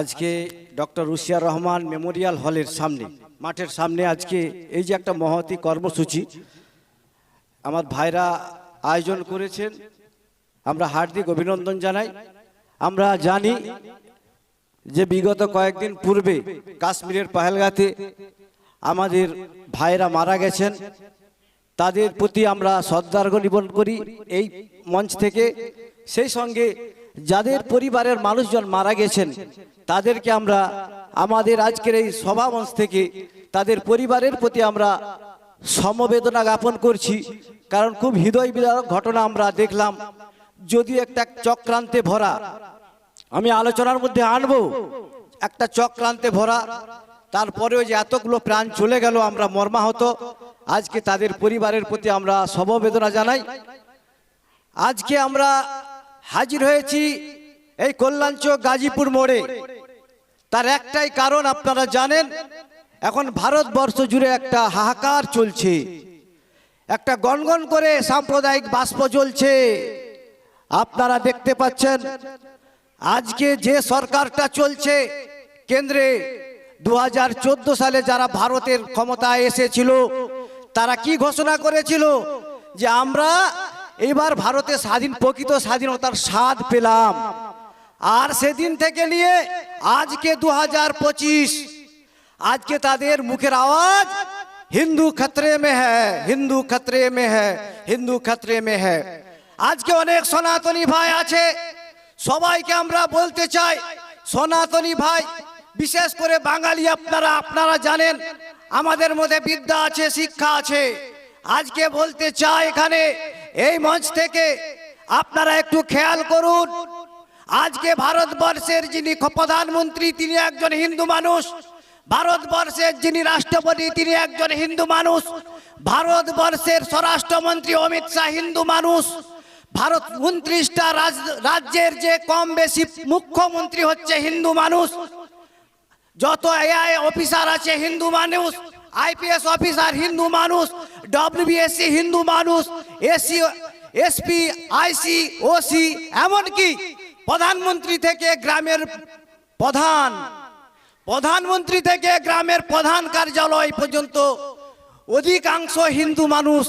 আজকে ডক্টর রুশিয়া রহমান মেমোরিয়াল হলের সামনে, মাঠের সামনে আজকে এই যে একটা মহতি কর্মসূচি, আমার ভাইরা আয়োজন করেছেন, আমরা হার্দিক অভিনন্দন জানাই। আমরা জানি যে বিগত কয়েকদিন পূর্বে কাশ্মীরের পাহেলগাতে আমাদের ভাইরা মারা গেছেন। তাদের প্রতি আমরা শ্রদ্ধার্ঘ নিবেদন করি, এই মঞ্চ থেকে। সেই সঙ্গে যাদের পরিবারের মানুষজন মারা গেছেন তাদেরকে আমরা আমাদের আজকের এই সভা মঞ্চ থেকে তাদের পরিবারের প্রতি আমরা সমবেদনা জ্ঞাপন করছি। কারণ খুব হৃদয় বিদারক ঘটনা আমরা দেখলাম। যদি একটা চক্রান্তে ভরা। আমি আলোচনার মধ্যে আনব। একটা চক্রান্তে ভরা। তারপরেও যে এতগুলো প্রাণ চলে গেল আমরা মর্মাহত। আজকে তাদের পরিবারের প্রতি আমরা সমবেদনা জানাই। আজকে আমরা হাজির হয়েছি এই কল্যাণচক গাজীপুর মোড়ে। তার একটাই কারণ আপনারা জানেন, এখন ভারতবর্ষ জুড়ে একটা হাহাকার চলছে। একটা গনগন করে সাম্প্রদায়িক বাষ্প চলছে আপনারা দেখতে পাচ্ছেন, আজকে যে সরকারটা চলছে, কেন্দ্রে দু হাজার চোদ্দ সালে যারা ভারতের ক্ষমতায় এসেছিল, তারা কি ঘোষণা করেছিল? যে আমরা এবার ভারতে স্বাধীন, প্রকৃত স্বাধীনতার স্বাদ পেলাম। আর সেদিন থেকে নিয়ে আজকে দু হাজার পঁচিশ, আজকে তাদের মুখের আওয়াজ হিন্দু খতরে মে হ্যাঁ হিন্দু খতরে মে হ্যাঁ হিন্দু খতরে মে হ্যাঁ আজকে অনেক সনাতনী ভাই আছে, সবাইকে আমরা বলতে চাই, সনাতনী ভাই, বিশেষ করে বাঙালি আপনারা আপনারা জানেন, আমাদের মধ্যে বিদ্যা আছে, শিক্ষা আছে। আজকে বলতে চাই এখানে এই মঞ্চ থেকে আপনারা একটু খেয়াল করুন। আজকে ভারতবর্ষের যিনি প্রধানমন্ত্রী, তিনি একজন হিন্দু মানুষ। ভারতবর্ষের যিনি রাষ্ট্রপতি, তিনি একজন হিন্দু মানুষ। ভারতবর্ষের স্বরাষ্ট্রমন্ত্রী অমিত শাহ হিন্দু মানুষ। ভারত উনত্রিশটা রাজ্যের যে কম বেশি মুখ্যমন্ত্রী হচ্ছে হিন্দু মানুষ। যত এআই অফিসার আছে হিন্দু মানুষ। আইপিএস অফিসার হিন্দু মানুষ ডব্লিউবিএসসি হিন্দু মানুষ এসি এসপি আইসি ওসি এমনকি প্রধানমন্ত্রী থেকে গ্রামের প্রধান, প্রধানমন্ত্রী থেকে গ্রামের প্রধান কার্যালয় পর্যন্ত অধিকাংশ হিন্দু মানুষ,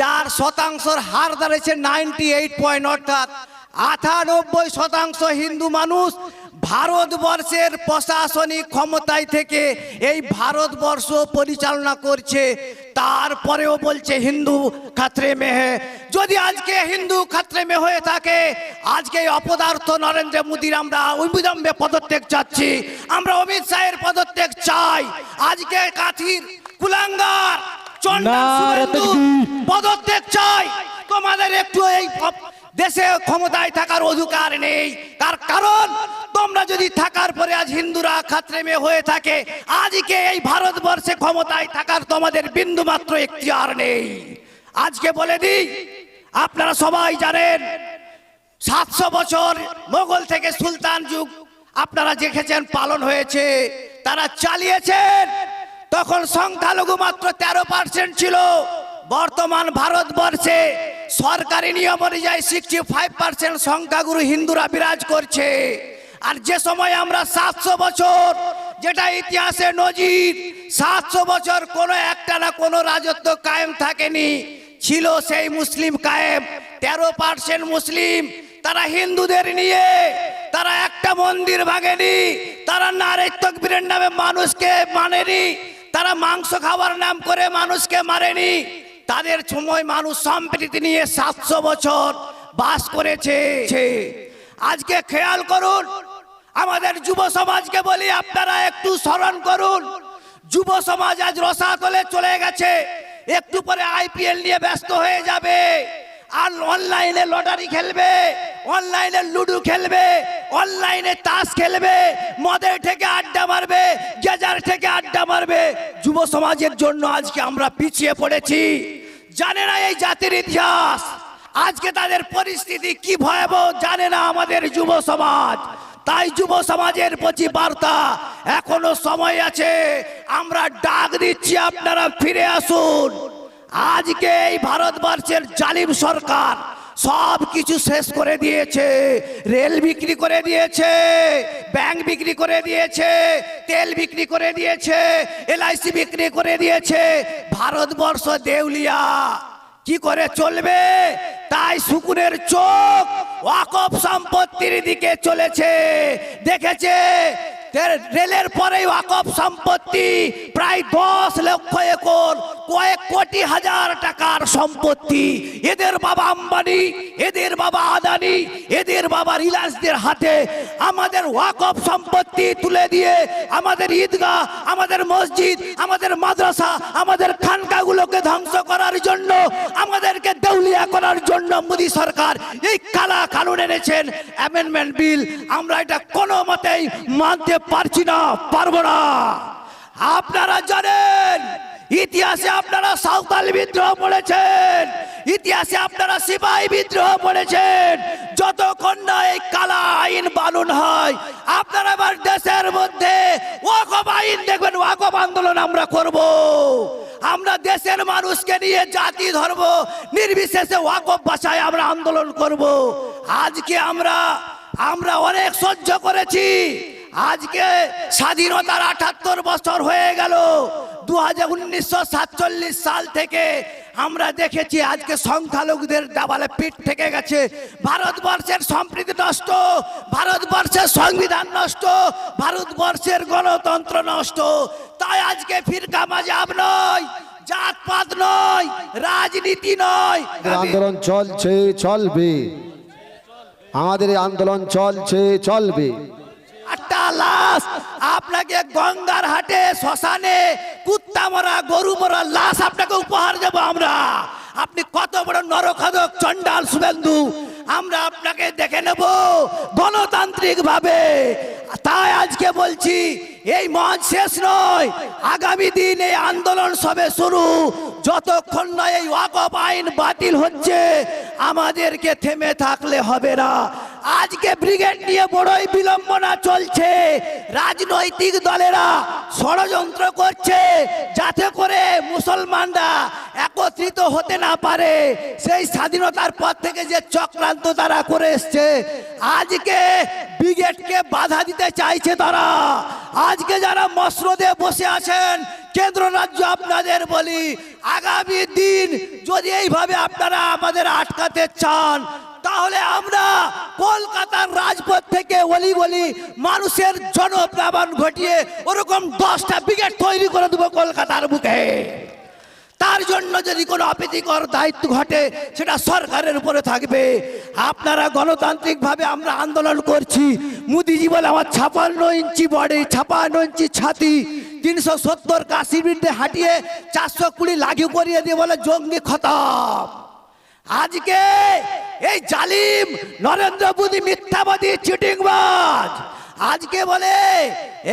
যার শতাংশের হার দাঁড়িয়েছে নাইনটি এইট পয়েন্ট অর্থাৎ আটানব্বই শতাংশ হিন্দু মানুষ ভারতবর্ষের প্রশাসনিক ক্ষমতায় থেকে এই ভারতবর্ষ পরিচালনা করছে। তারপরেও বলছে হিন্দু খাত্রে মে হে। যদি আজকে হিন্দু খাত্রে মে হয়ে থাকে আজকে অপদার্থ নরেন্দ্র মোদীর আমরা অবিলম্বে পদত্যাগ চাচ্ছি। আমরা অমিত শাহের পদত্যাগ চাই। আজকে কাথির কুলাঙ্গার। পদত্যাগ চাই। তোমাদের একটু এই দেশে ক্ষমতায় থাকার অধিকার নেই। তার কারণ, তোমরা যদি থাকার পরে আজ হিন্দুরা খাত্রে মে হয়ে থাকে আজকে এই ভারতবর্ষে ক্ষমতায় থাকার তোমাদের বিন্দু মাত্র এখতিয়ার নেই। আজকে বলে দিই, আপনারা সবাই জানেন, সাতশো বছর মোগল থেকে সুলতান যুগ আপনারা দেখেছেন পালন হয়েছে, তারা চালিয়েছেন। তখন সংখ্যালঘু মাত্র তেরো পার্সেন্ট ছিল। বর্তমান ভারতবর্ষে সরকারি নিয়ম অনুযায়ী সিক্সটি ফাইভ পার্সেন্ট সংখ্যাগুরু হিন্দুরা বিরাজ করছে। আর যে সময় আমরা সাতশো বছর, যেটা ইতিহাসে নজির, সাতশো বছর কোনো একটা না কোনো রাজত্ব কায়েম থাকেনি, ছিল সেই মুসলিম কায়েম। তেরো পার্সেন্ট মুসলিম, তারা হিন্দুদের নিয়ে, তারা একটা মন্দির ভাঙেনি, তারা নারে তকবীরের নামে মানুষকে মানেনি, তারা মাংস খাবার নাম করে মানুষকে মারেনি। তাদের সময় মানুষ সম্প্রীতি নিয়ে সাতশো বছর বাস করেছে। আজকে খেয়াল করুন, আমাদের যুব সমাজকে বলি আপনারা একটু স্মরণ করুন। যুব সমাজ আজ রসাতলে চলে গেছে, একটু পরে আইপিএল নিয়ে ব্যস্ত হয়ে যাবে। আর অনলাইনে লটারি খেলবে অনলাইনে লুডু খেলবে অনলাইনে তাস খেলবে, মদের থেকে আড্ডা মারবে, গেজার থেকে আড্ডা মারবে। যুব সমাজের জন্য আজকে আমরা পিছিয়ে পড়েছি। জানে না এই জাতির ইতিহাস। আজকে তাদের পরিস্থিতি কি ভয়াবহ, জানে না আমাদের যুব সমাজ। তাই যুব সমাজের প্রতি বার্তা এখনও সময় আছে। আমরা ডাক দিচ্ছি, আপনারা ফিরে আসুন। আজকে এই ভারতবর্ষের জালিম সরকার সব কিছু শেষ করে দিয়েছে। রেল বিক্রি করে দিয়েছে, ব্যাংক বিক্রি করে দিয়েছে, তেল বিক্রি করে দিয়েছে, এলআইসি বিক্রি করে দিয়েছে। ভারতবর্ষ দেউলিয়া। কি করে চলবে? তাই শুকুরের চোখ ওয়াকফ সম্পত্তির দিকে চলেছে। দেখেছে রেলের পরে ওয়াকফ সম্পত্তি, প্রায় দশ লক্ষ একর, কয়েক কোটি হাজার টাকার সম্পত্তি। এদের বাবা আম্বানি, এদের বাবা আদানি, এদের বাবা রিলায়েন্সদের হাতে আমাদের ওয়াকফ সম্পত্তি তুলে দিয়ে আমাদের ঈদগাহ, আমাদের মসজিদ, আমাদের মাদ্রাসা, আমাদের খানকাগুলোকে ধ্বংস করার জন্য, আমাদেরকে দেউলিয়া করার জন্য মোদী সরকার এই কালা কানুন এনেছেন। অ্যামেন্ডমেন্ট বিল আমরা এটা কোনো মতেই মানতে পারছি না, পারব না। আপনারা জানেন, ইতিহাসে আপনারা সাঁওতাল বিদ্রোহ পড়েছেন ইতিহাসে আপনারা সিপাহী বিদ্রোহ পড়েছেন যতক্ষণ না এই কালা আইন বানুন হয়, আপনারা আবার দেশের মধ্যে ওয়াকফ আইন দেখবেন, ওয়াকফ আন্দোলন আমরা করব। আমরা দেশের মানুষকে নিয়ে জাতি ধর্ম, নির্বিশেষে ওয়াকফ ভাষায় আমরা আন্দোলন করব। আজকে আমরা আমরা অনেক সহ্য করেছি। আজকে স্বাধীনতার আঠাত্তর বছর হয়ে গেল। দু হাজার সাল থেকে আমরা দেখেছি আজকে সংখ্যালঘুদের দাবালে পিঠ থেকে গেছে। ভারতবর্ষের সম্প্রীতি নষ্ট, ভারতবর্ষের সংবিধান নষ্ট, ভারতবর্ষের গণতন্ত্র নষ্ট। তাই আজকে ফিরকা মাজাব নয়, জাতপাত নয়, রাজনীতি নয়। আন্দোলন চলছে, চলবে। আমাদের আন্দোলন চলছে, চলবে। লাশ, আপনাকে গঙ্গার হাটে, শ্মশানে, কুত্তা মরা, গরু মরা লাশ আপনাকে উপহার দেবো আমরা। আপনি কত বড় নরখাদক চন্ডাল শুভেন্দু। আমরা আপনাকে দেখে নেব গণতান্ত্রিক ভাবে তাই আজকে বলছি, এই মঞ্চ শেষ নয়, আগামী দিন এই আন্দোলন সবে শুরু। যতক্ষণ না এই ওয়াকফ আইন বাতিল হচ্ছে, আমাদেরকে থেমে থাকলে হবে না। আজকে ব্রিগেড নিয়ে বড়ই বিলম্বনা চলছে। রাজনৈতিক দলেরা ষড়যন্ত্র করছে যাতে করে মুসলমানরা একত্রিত হতে না পারে। সেই স্বাধীনতার পর থেকে যে চক্রান্ত তারা করে এসছে। আজকে ব্রিগেডকে বাধা দিতে চাইছে তারা। আজকে যারা মসরদে বসে আছেন, কেন্দ্র রাজ্য আপনাদের বলি, আগামী দিন যদি এইভাবে আপনারা আমাদের আটকাতে চান তাহলে আমরা কলকাতার রাজপথ থেকে অলি গলি মানুষের জনপ্লাবন ঘটিয়ে ওরকম দশটা ব্রিগেড তৈরি করে দেবো কলকাতার বুকে। তার জন্য যদি কোনো অপ্রীতিকর দায়িত্ব ঘটে, সেটা সরকারের উপরে থাকবে। আপনারা গণতান্ত্রিকভাবে আমরা আন্দোলন করছি। মোদিজি বলে আমার ছাপান্ন ইঞ্চি বডি, ছাপান্ন ইঞ্চি ছাতি, তিনশো সত্তর বিরুদ্ধে হাঁটিয়ে চারশো কুড়ি লাগু করিয়ে দিয়ে বলে জঙ্গি খতম। আজকে এই জালিম নরেন্দ্র মোদী মিথ্যাবাদী চিটিংবাজ। আজকে বলে,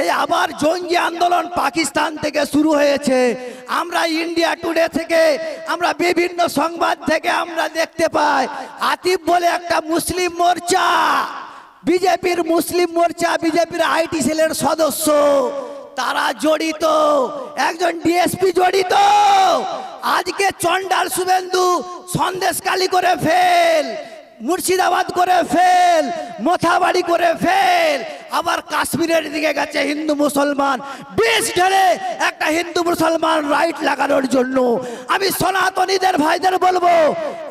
এই আবার জঙ্গি আন্দোলন পাকিস্তান থেকে শুরু হয়েছে। আমরা ইন্ডিয়া টুডে থেকে, আমরা বিভিন্ন সংবাদ থেকে আমরা দেখতে পাই। আতিফ বলে একটা মুসলিম মোর্চা, বিজেপির মুসলিম মোর্চা, বিজেপির আইটি সেলের সদস্য। তারা জড়িত। একজন ডিএসপি জড়িত। আজকে চন্ডাল শুভেন্দু সন্দেশকালী করে ফেল, মুর্শিদাবাদ করে ফেল, মোথাবাড়ি করে ফেল আবার কাশ্মীরের দিকে গেছে হিন্দু মুসলমান। বেশ ঢেলে একটা হিন্দু মুসলমান রাইট লাগানোর জন্য। আমি সনাতনীদের ভাইদের বলব,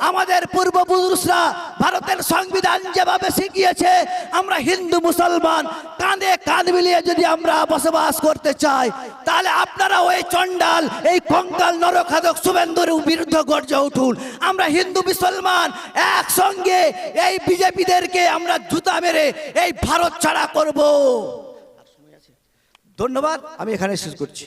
আমাদের পূর্বপুরুষরা ভারতের সংবিধান যেভাবে শিখিয়েছে, আমরা হিন্দু মুসলমান, কাঁধে কাঁধ মিলিয়ে যদি আমরা বসবাস করতে চাই, তাহলে আপনারা ওই চন্ডাল এই কঙ্কাল, নরখাদক শুভেন্দুর বিরুদ্ধে গর্জে উঠুন। আমরা হিন্দু মুসলমান, একসঙ্গে এই বিজেপিদেরকে আমরা জুতা মেরে এই ভারত ছাড়া করব। ধন্যবাদ আমি এখানে শেষ করছি।